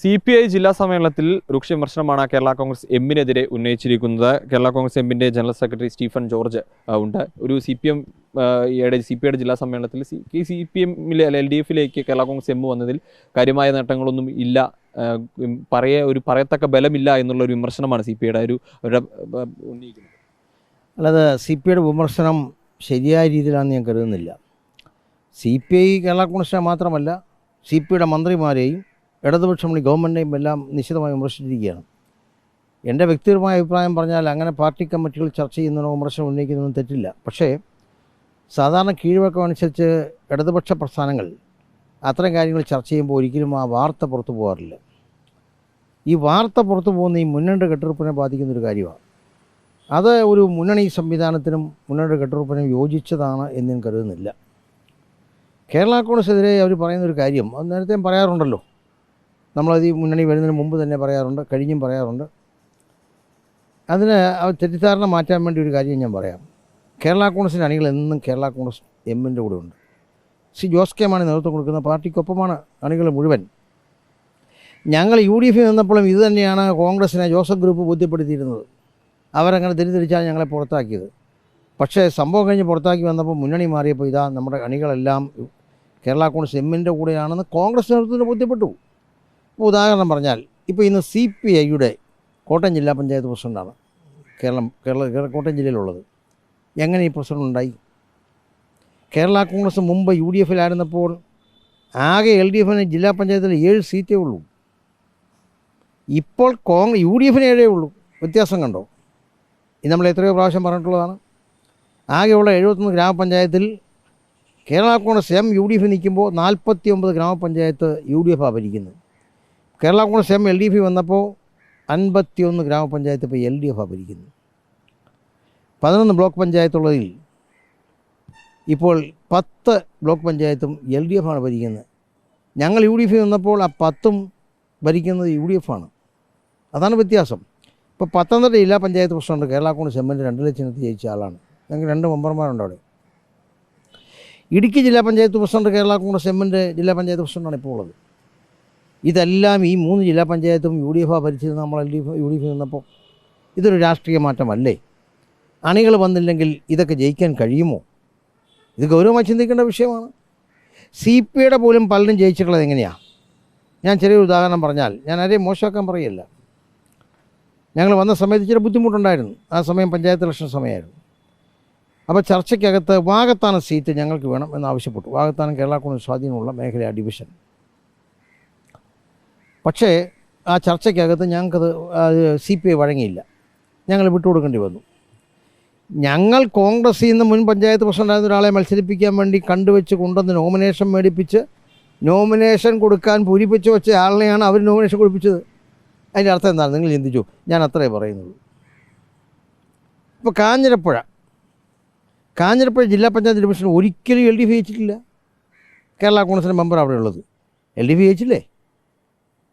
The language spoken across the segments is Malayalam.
സി പി ഐ ജില്ലാ സമ്മേളനത്തിൽ രൂക്ഷ വിമർശനമാണ് കേരള കോൺഗ്രസ് എമ്മിനെതിരെ ഉന്നയിച്ചിരിക്കുന്നത്. കേരള കോൺഗ്രസ് എമ്മിന്റെ ജനറൽ സെക്രട്ടറി സ്റ്റീഫൻ ജോർജ് ഉണ്ട്. ഒരു C P M C P ഐയുടെ ജില്ലാ സമ്മേളനത്തിൽ സി സി പി എമ്മിലെ എൽ ഡി എഫിലേക്ക് കേരള കോൺഗ്രസ് എം വന്നതിൽ കാര്യമായ നേട്ടങ്ങളൊന്നും ഇല്ല. പറയ ഒരു പറയത്തക്ക ബലമില്ല എന്നുള്ള ഒരു വിമർശനമാണ് സി പി ഐയുടെ ഒരു അവരുടെ ഉന്നയിക്കുന്നത്. അല്ലാതെ സി പി ഐയുടെ വിമർശനം ശരിയായ രീതിയിലാണെന്ന് ഞാൻ കരുതുന്നില്ല. C P I Kerala Congress മാത്രമല്ല സി പി ഐയുടെ മന്ത്രിമാരെയും ഇടതുപക്ഷ ഈ ഗവൺമെന്റിനെയും എല്ലാം നിശ്ചിതമായി വിമർശിച്ചിരിക്കുകയാണ്. എന്റെ വ്യക്തിപരമായ അഭിപ്രായം പറഞ്ഞാൽ അങ്ങനെ പാർട്ടി കമ്മിറ്റികൾ ചർച്ച ചെയ്യുന്നതിനോ വിമർശനം ഉന്നയിക്കുന്നതിനും തെറ്റില്ല. പക്ഷേ സാധാരണ കീഴ്വഴക്കം അനുസരിച്ച് ഇടതുപക്ഷ പ്രസ്ഥാനങ്ങൾ അത്തരം കാര്യങ്ങൾ ചർച്ച ചെയ്യുമ്പോൾ ഒരിക്കലും ആ വാർത്ത പുറത്തു പോകാറില്ല. ഈ വാർത്ത പുറത്തു പോകുന്ന ഈ മുന്നണിയുടെ കെട്ടുറപ്പിനെ ബാധിക്കുന്നൊരു കാര്യമാണ്. അത് ഒരു മുന്നണി സംവിധാനത്തിനും മുന്നണിയുടെ കെട്ടുറപ്പിനും യോജിച്ചതാണ് എന്ന് ഞാൻ കരുതുന്നില്ല. കേരള കോൺഗ്രസിനെതിരെ അവർ പറയുന്നൊരു കാര്യം അത് നേരത്തെ പറയാറുണ്ടല്ലോ. നമ്മളത് ഈ മുന്നണി വരുന്നതിന് മുമ്പ് തന്നെ പറയാറുണ്ട് കഴിഞ്ഞും പറയാറുണ്ട്. അതിന് തെറ്റിദ്ധാരണ മാറ്റാൻ വേണ്ടി ഒരു കാര്യം ഞാൻ പറയാം. കേരള കോൺഗ്രസിന്റെ അണികൾ എന്നും കേരള കോൺഗ്രസ് എമ്മിന്റെ കൂടെ ഉണ്ട്. സി ജോസ് കെ മാണി നേതൃത്വം കൊടുക്കുന്ന പാർട്ടിക്കൊപ്പമാണ് അണികൾ മുഴുവൻ. ഞങ്ങൾ യു ഡി എഫിൽ നിന്നപ്പോഴും ഇത് തന്നെയാണ് കോൺഗ്രസിനെ ജോസഫ് ഗ്രൂപ്പ് ബോധ്യപ്പെടുത്തിയിരുന്നത്. അവരങ്ങനെ തിരിതിരിച്ചാണ് ഞങ്ങളെ പുറത്താക്കിയത്. പക്ഷേ സംഭവം കഴിഞ്ഞ് പുറത്താക്കി വന്നപ്പോൾ മുന്നണി മാറിയപ്പോൾ ഇതാ നമ്മുടെ അണികളെല്ലാം കേരള കോൺഗ്രസ് എമ്മിന്റെ കൂടെയാണെന്ന് കോൺഗ്രസ് നേതൃത്വത്തിന് ബോധ്യപ്പെട്ടു. ഇപ്പോൾ ഉദാഹരണം പറഞ്ഞാൽ ഇപ്പോൾ ഇന്ന് സി പി ഐയുടെ കോട്ടയം ജില്ലാ പഞ്ചായത്ത് പ്രസിഡന്റാണ് കേരളം കേരള കോട്ടയം ജില്ലയിലുള്ളത്. എങ്ങനെ ഈ പ്രസിഡന്റ് ഉണ്ടായി? കേരള കോൺഗ്രസ് മുമ്പ് യു ഡി എഫിലായിരുന്നപ്പോൾ ആകെ എൽ ഡി എഫിന് ജില്ലാ പഞ്ചായത്തിൽ ഏഴ് സീറ്റേ ഉള്ളൂ. ഇപ്പോൾ കോൺഗ്രസ് യു ഡി എഫിന് ഏഴേ ഉള്ളൂ. വ്യത്യാസം കണ്ടോ? ഇത് നമ്മൾ എത്രയോ പ്രാവശ്യം പറഞ്ഞിട്ടുള്ളതാണ്. ആകെയുള്ള എഴുപത്തൊന്ന് ഗ്രാമപഞ്ചായത്തിൽ Kerala Congress M U D F നിൽക്കുമ്പോൾ നാൽപ്പത്തി ഒമ്പത് ഗ്രാമപഞ്ചായത്ത് യു ഡി എഫാണ് ഭരിക്കുന്നത്. Kerala Congress M L D F വന്നപ്പോൾ അൻപത്തിയൊന്ന് ഗ്രാമപഞ്ചായത്ത് ഇപ്പോൾ എൽ ഡി എഫാണ് ഭരിക്കുന്നത് പതിനൊന്ന് ബ്ലോക്ക് പഞ്ചായത്തുള്ളതിൽ ഇപ്പോൾ പത്ത് ബ്ലോക്ക് പഞ്ചായത്തും എൽ ഡി എഫാണ് ഭരിക്കുന്നത്. ഞങ്ങൾ യു ഡി എഫിൽ നിന്നപ്പോൾ ആ പത്തും ഭരിക്കുന്നത് യു ഡി ആണ്. അതാണ് വ്യത്യാസം. ഇപ്പോൾ പത്തനംതിട്ട ജില്ലാ പഞ്ചായത്ത് പ്രസിഡന്റ് കേരള കോൺഗ്രസ് എമ്മിന്റെ രണ്ട് ലക്ഷത്തി ജയിച്ച ആളാണ്. ഞങ്ങൾക്ക് രണ്ട് മെമ്പർമാരുണ്ട് അവിടെ. ഇടുക്കി ജില്ലാ പഞ്ചായത്ത് പ്രസിഡന്റ് കേരള കോൺഗ്രസ് എമ്മിന്റെ ജില്ലാ പഞ്ചായത്ത് പ്രസിഡന്റാണ് ഇപ്പോൾ ഉള്ളത്. ഇതെല്ലാം ഈ മൂന്ന് ജില്ലാ പഞ്ചായത്തും യു ഡി എഫ് ഭരിച്ചത് നമ്മൾ L D F U D F നിന്നപ്പോൾ ഇതൊരു രാഷ്ട്രീയ മാറ്റമല്ലേ? അണികൾ വന്നില്ലെങ്കിൽ ഇതൊക്കെ ജയിക്കാൻ കഴിയുമോ? ഇത് ഗൗരവമായി ചിന്തിക്കേണ്ട വിഷയമാണ്. സി പി ഐയുടെ പോലും പലരും ജയിച്ചിട്ടുള്ളത് എങ്ങനെയാണ് ഞാൻ ചെറിയൊരു ഉദാഹരണം പറഞ്ഞാൽ ഞാൻ ആരെയും മോശമാക്കാൻ പറയല്ല ഞങ്ങൾ വന്ന സമയത്ത് ചില ബുദ്ധിമുട്ടുണ്ടായിരുന്നു. ആ സമയം പഞ്ചായത്ത് ഇലക്ഷൻ സമയമായിരുന്നു. അപ്പോൾ ചർച്ചയ്ക്കകത്ത് വാഗത്താനം സീറ്റ് ഞങ്ങൾക്ക് വേണം എന്നാവശ്യപ്പെട്ടു വാഗത്താനം കേരള കോൺഗ്രസ് സ്വാധീനമുള്ള മേഖല ഡിവിഷൻ. പക്ഷേ ആ ചർച്ചയ്ക്കകത്ത് ഞങ്ങൾക്കത് സി പി ഐ വഴങ്ങിയില്ല. ഞങ്ങൾ വിട്ടുകൊടുക്കേണ്ടി വന്നു. ഞങ്ങൾ കോൺഗ്രസിൽ നിന്ന് മുൻ പഞ്ചായത്ത് പ്രസിഡന്റായിരുന്ന ഒരാളെ മത്സരിപ്പിക്കാൻ വേണ്ടി കണ്ടുവെച്ച് കൊണ്ടുവന്ന് നോമിനേഷൻ മേടിപ്പിച്ച് നോമിനേഷൻ കൊടുക്കാൻ പൂരിപ്പിച്ച് വെച്ച ആളിനെയാണ് അവർ നോമിനേഷൻ കൊടുപ്പിച്ചത്. അതിന്റെ അർത്ഥം എന്താണ്? നിങ്ങൾ ചിന്തിച്ചു. ഞാൻ അത്രേ പറയുന്നുള്ളൂ. ഇപ്പോൾ കാഞ്ഞിരപ്പുഴ. കാഞ്ഞിരപ്പുഴ ജില്ലാ പഞ്ചായത്ത് ഡിവിഷൻ ഒരിക്കലും എൽ ഡി എഫ് ജയിച്ചിട്ടില്ല. കേരള കോൺഗ്രസിന്റെ മെമ്പർ അവിടെ ഉള്ളത്. എൽ ഡി എഫ് ജയിച്ചില്ലേ?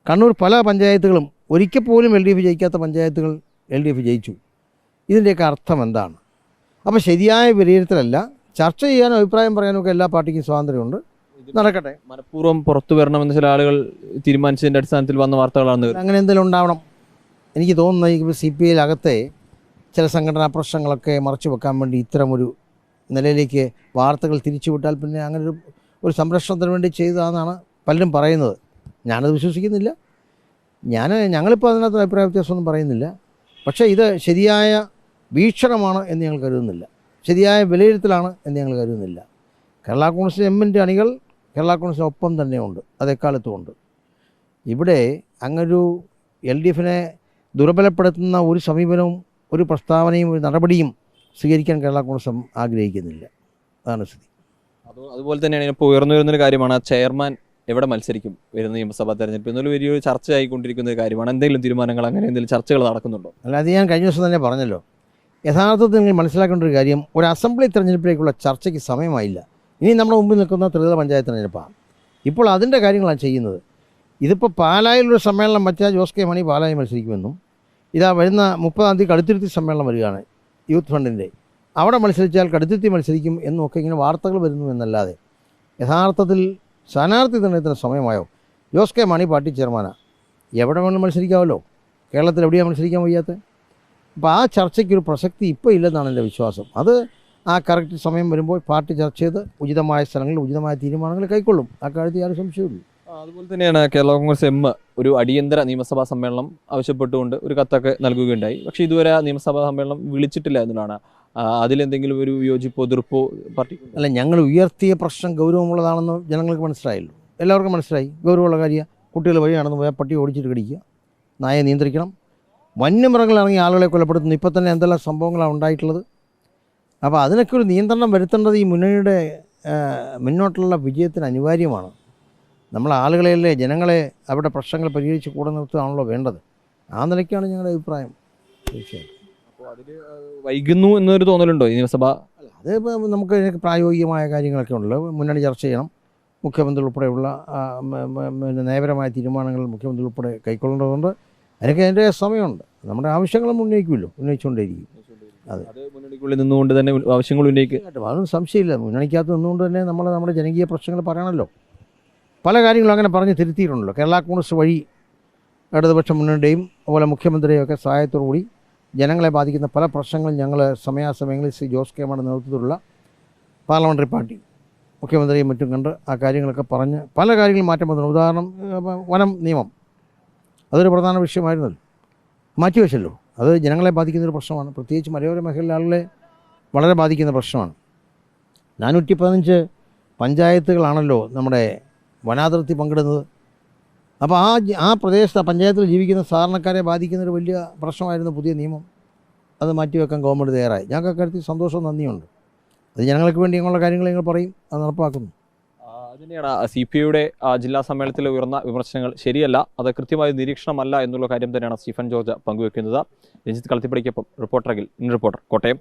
കണ്ണൂർ പല പഞ്ചായത്തുകളും ഒരിക്കൽ പോലും എൽ ഡി എഫ് ജയിക്കാത്ത പഞ്ചായത്തുകൾ എൽ ഡി എഫ് ജയിച്ചു. ഇതിന്റെയൊക്കെ അർത്ഥം എന്താണ്? അപ്പോൾ ശരിയായ വിലയിരുത്തലല്ല. ചർച്ച ചെയ്യാനും അഭിപ്രായം പറയാനും ഒക്കെ എല്ലാ പാർട്ടിക്കും സ്വാതന്ത്ര്യമുണ്ട്. നടക്കട്ടെ. മനഃപൂർവം പുറത്തു വരണമെന്ന് ചില ആളുകൾ തീരുമാനിച്ചതിന്റെ അടിസ്ഥാനത്തിൽ വന്ന വാർത്തകളാണ് അങ്ങനെ എന്തെങ്കിലും ഉണ്ടാവണം. എനിക്ക് തോന്നുന്നത് ഇപ്പോൾ സി പി ഐയിലകത്തെ ചില സംഘടനാ പ്രശ്നങ്ങളൊക്കെ മറച്ചു വെക്കാൻ വേണ്ടി ഇത്തരമൊരു നിലയിലേക്ക് വാർത്തകൾ തിരിച്ചുവിട്ടാൽ പിന്നെ അങ്ങനെ ഒരു ഒരു സംരക്ഷണത്തിന് വേണ്ടി ചെയ്തതാണെന്നാണ് പലരും പറയുന്നത്. ഞാനത് വിശ്വസിക്കുന്നില്ല. ഞാൻ ഞങ്ങളിപ്പോൾ അതിനകത്ത് അഭിപ്രായ വ്യത്യാസമൊന്നും പറയുന്നില്ല. പക്ഷേ ഇത് ശരിയായ വീക്ഷണമാണ് എന്ന് ഞങ്ങൾ കരുതുന്നില്ല. ശരിയായ വിലയിരുത്തലാണ് എന്ന് ഞങ്ങൾ കരുതുന്നില്ല. കേരള കോൺഗ്രസ് എമ്മിന്റെ അണികൾ കേരള കോൺഗ്രസിന് ഒപ്പം തന്നെയുണ്ട് അത് എക്കാലത്തും ഉണ്ട്. ഇവിടെ അങ്ങനൊരു എൽ ഡി എഫിനെ ദുർബലപ്പെടുത്തുന്ന ഒരു സമീപനവും ഒരു പ്രസ്താവനയും ഒരു നടപടിയും സ്വീകരിക്കാൻ കേരള കോൺഗ്രസ് ആഗ്രഹിക്കുന്നില്ല. അതാണ് സ്ഥിതി. അത് അതുപോലെ തന്നെയാണ് ഇപ്പോൾ ഉയർന്നു വരുന്നൊരു കാര്യമാണ്. ചെയർമാൻ എവിടെ മത്സരിക്കും വരുന്ന നിയമസഭാ തെരഞ്ഞെടുപ്പ്? എന്നൊരു വലിയൊരു ചർച്ചയായിക്കൊണ്ടിരിക്കുന്ന ഒരു കാര്യമാണ്. എന്തെങ്കിലും തീരുമാനങ്ങൾ അങ്ങനെ എന്തെങ്കിലും ചർച്ചകൾ നടക്കുന്നുണ്ടോ? അല്ല അത് ഞാൻ കഴിഞ്ഞ ദിവസം തന്നെ പറഞ്ഞല്ലോ. യഥാർത്ഥത്തിൽ നിങ്ങൾ മനസ്സിലാക്കേണ്ട ഒരു കാര്യം ഒരു അസംബ്ലി തെരഞ്ഞെടുപ്പിലേക്കുള്ള ചർച്ചയ്ക്ക് സമയമായില്ല. ഇനി നമ്മുടെ മുമ്പിൽ നിൽക്കുന്ന ത്രിതല പഞ്ചായത്ത് തെരഞ്ഞെടുപ്പാണ്. ഇപ്പോൾ അതിന്റെ കാര്യങ്ങളാണ് ചെയ്യുന്നത്. ഇതിപ്പോൾ പാലായിലൊരു സമ്മേളനം വച്ചാൽ ജോസ് കെ മണി പാലായി മത്സരിക്കുമെന്നും ഇതാ വരുന്ന മുപ്പതാം തീയതി കടുത്തിരുത്തി സമ്മേളനം വരികയാണ് യൂത്ത് ഫണ്ടിന്റെ. അവിടെ മത്സരിച്ചാൽ കടുത്തിരുത്തി മത്സരിക്കും എന്നൊക്കെ ഇങ്ങനെ വാർത്തകൾ വരുന്നു എന്നല്ലാതെ. യഥാർത്ഥത്തിൽ സ്ഥാനാർത്ഥി നിർണയത്തിന് സമയമായോ? ജോസ് കെ മണി പാർട്ടി ചെയർമാനാണ് എവിടെ വേണമെങ്കിലും മത്സരിക്കാമല്ലോ കേരളത്തിൽ എവിടെയാണ് മത്സരിക്കാൻ വയ്യാത്തത് അപ്പോൾ ആ ചർച്ചയ്ക്കൊരു പ്രസക്തി ഇപ്പോൾ ഇല്ലെന്നാണ് എന്റെ വിശ്വാസം. അത് ആ കറക്റ്റ് സമയം വരുമ്പോൾ പാർട്ടി ചർച്ച ചെയ്ത് ഉചിതമായ സ്ഥലങ്ങളിൽ ഉചിതമായ തീരുമാനങ്ങൾ കൈക്കൊള്ളും. ആ കാര്യത്തിൽ യാതൊരു സംശയമില്ല അതുപോലെ തന്നെയാണ് കേരള കോൺഗ്രസ് എം ഒരു അടിയന്തര നിയമസഭാ സമ്മേളനം ആവശ്യപ്പെട്ടുകൊണ്ട് ഒരു കത്തൊക്കെ നൽകുകയുണ്ടായി. പക്ഷേ ഇതുവരെ നിയമസഭാ സമ്മേളനം വിളിച്ചിട്ടില്ല എന്നുള്ളതാണ് അതിലെന്തെങ്കിലും ഒരു വിയോജിപ്പോ എതിർപ്പോ പാർട്ടി അല്ല ഞങ്ങൾ ഉയർത്തിയ പ്രശ്നം ഗൗരവമുള്ളതാണെന്ന് ജനങ്ങൾക്ക് മനസ്സിലായല്ലോ. എല്ലാവർക്കും മനസ്സിലായി. ഗൗരവമുള്ള കാര്യം കുട്ടികൾ വഴി നടന്നു പോയാൽ പട്ടി ഓടിച്ചിട്ട് കടിക്കുക. നായെ നിയന്ത്രിക്കണം. വന്യമൃഗങ്ങളിറങ്ങി ആളുകളെ കൊലപ്പെടുത്തുന്നു. ഇപ്പം തന്നെ എന്തെല്ലാം സംഭവങ്ങളാണ് ഉണ്ടായിട്ടുള്ളത്. അപ്പോൾ അതിനൊക്കെ ഒരു നിയന്ത്രണം വരുത്തേണ്ടത് ഈ മുന്നണിയുടെ മുന്നോട്ടുള്ള വിജയത്തിന് അനിവാര്യമാണ്. നമ്മൾ ആളുകളെയല്ലേ ജനങ്ങളെ അവരുടെ പ്രശ്നങ്ങൾ പരിഹരിച്ച് കൂടെ നിർത്തുകയാണല്ലോ വേണ്ടത്. ആ നിലയ്ക്കാണ് ഞങ്ങളുടെ അഭിപ്രായം. തീർച്ചയായും അപ്പോൾ അതിൽ വൈകുന്നു എന്നൊരു തോന്നലുണ്ടോ ഈ നിയമസഭ? അത് നമുക്ക് പ്രായോഗികമായ കാര്യങ്ങളൊക്കെ ഉണ്ടല്ലോ മുന്നണി ചർച്ച ചെയ്യണം. മുഖ്യമന്ത്രി ഉൾപ്പെടെയുള്ള നയപരമായ തീരുമാനങ്ങൾ മുഖ്യമന്ത്രി ഉൾപ്പെടെ കൈക്കൊള്ളേണ്ടതുണ്ട്. അതിനൊക്കെ അതിന്റെ സമയമുണ്ട്. നമ്മുടെ ആവശ്യങ്ങളും ഉന്നയിക്കുമല്ലോ ഉന്നയിച്ചുകൊണ്ടേയിരിക്കും. അതെ. മുന്നണിക്കുള്ളിൽ നിന്നുകൊണ്ട് തന്നെ ആവശ്യങ്ങൾ ഉന്നയിക്കും അതൊന്നും സംശയമില്ല. മുന്നണിക്കകത്ത് നിന്നുകൊണ്ട് തന്നെ നമ്മൾ നമ്മുടെ ജനകീയ പ്രശ്നങ്ങൾ പറയണമല്ലോ. പല കാര്യങ്ങളും അങ്ങനെ പറഞ്ഞ് തിരുത്തിയിട്ടുണ്ടല്ലോ. കേരള കോൺഗ്രസ് വഴി ഇടതുപക്ഷ മുന്നണിയുടെയും അതുപോലെ മുഖ്യമന്ത്രിയുടെയും ഒക്കെ സഹായത്തോടുകൂടി ജനങ്ങളെ ബാധിക്കുന്ന പല പ്രശ്നങ്ങളും ഞങ്ങൾ സമയാസമയങ്ങളിൽ ശ്രീ ജോസ് കെ മാരുടെ നേതൃത്വത്തിലുള്ള പാർലമെന്ററി പാർട്ടി മുഖ്യമന്ത്രിയും മറ്റും കണ്ട് ആ കാര്യങ്ങളൊക്കെ പറഞ്ഞ് പല കാര്യങ്ങളും മാറ്റം വന്നു ഉദാഹരണം വനം നിയമം. അതൊരു പ്രധാന വിഷയമായിരുന്നല്ലോ. മാറ്റിവെച്ചല്ലോ അത് ജനങ്ങളെ ബാധിക്കുന്ന ഒരു പ്രശ്നമാണ്. പ്രത്യേകിച്ച് മലയോര മേഖലയിലെ ആളുകളെ വളരെ ബാധിക്കുന്ന പ്രശ്നമാണ്. നാനൂറ്റി പതിനഞ്ച് പഞ്ചായത്തുകളാണല്ലോ നമ്മുടെ വനാതിർത്തി പങ്കിടുന്നത്. അപ്പോൾ ആ ആ പ്രദേശത്ത് പഞ്ചായത്തിൽ ജീവിക്കുന്ന സാധാരണക്കാരെ ബാധിക്കുന്ന ഒരു വലിയ പ്രശ്നമായിരുന്നു പുതിയ നിയമം. അത് മാറ്റിവെക്കാൻ ഗവൺമെന്റ് തയ്യാറായി. ഞങ്ങൾക്ക് അക്കാര്യത്തിൽ സന്തോഷവും നന്ദിയുണ്ട്. അത് ജനങ്ങൾക്ക് വേണ്ടി ഞങ്ങളുടെ കാര്യങ്ങൾ ഞങ്ങൾ പറയും അത് നടപ്പാക്കുന്നു. ആ, അതുതന്നെയാണ് സി പി ഐയുടെ ജില്ലാ സമ്മേളനത്തിൽ ഉയർന്ന വിമർശനങ്ങൾ ശരിയല്ല അത് കൃത്യമായ നിരീക്ഷണമല്ല എന്നുള്ള കാര്യം തന്നെയാണ് സ്റ്റീഫൻ ജോർജ് പങ്കുവെക്കുന്നത്. രഞ്ജിത്ത് കളത്തിപ്പടിക്കൊപ്പം റിപ്പോർട്ടറിൽ ഇൻ റിപ്പോർട്ടർ കോട്ടയം.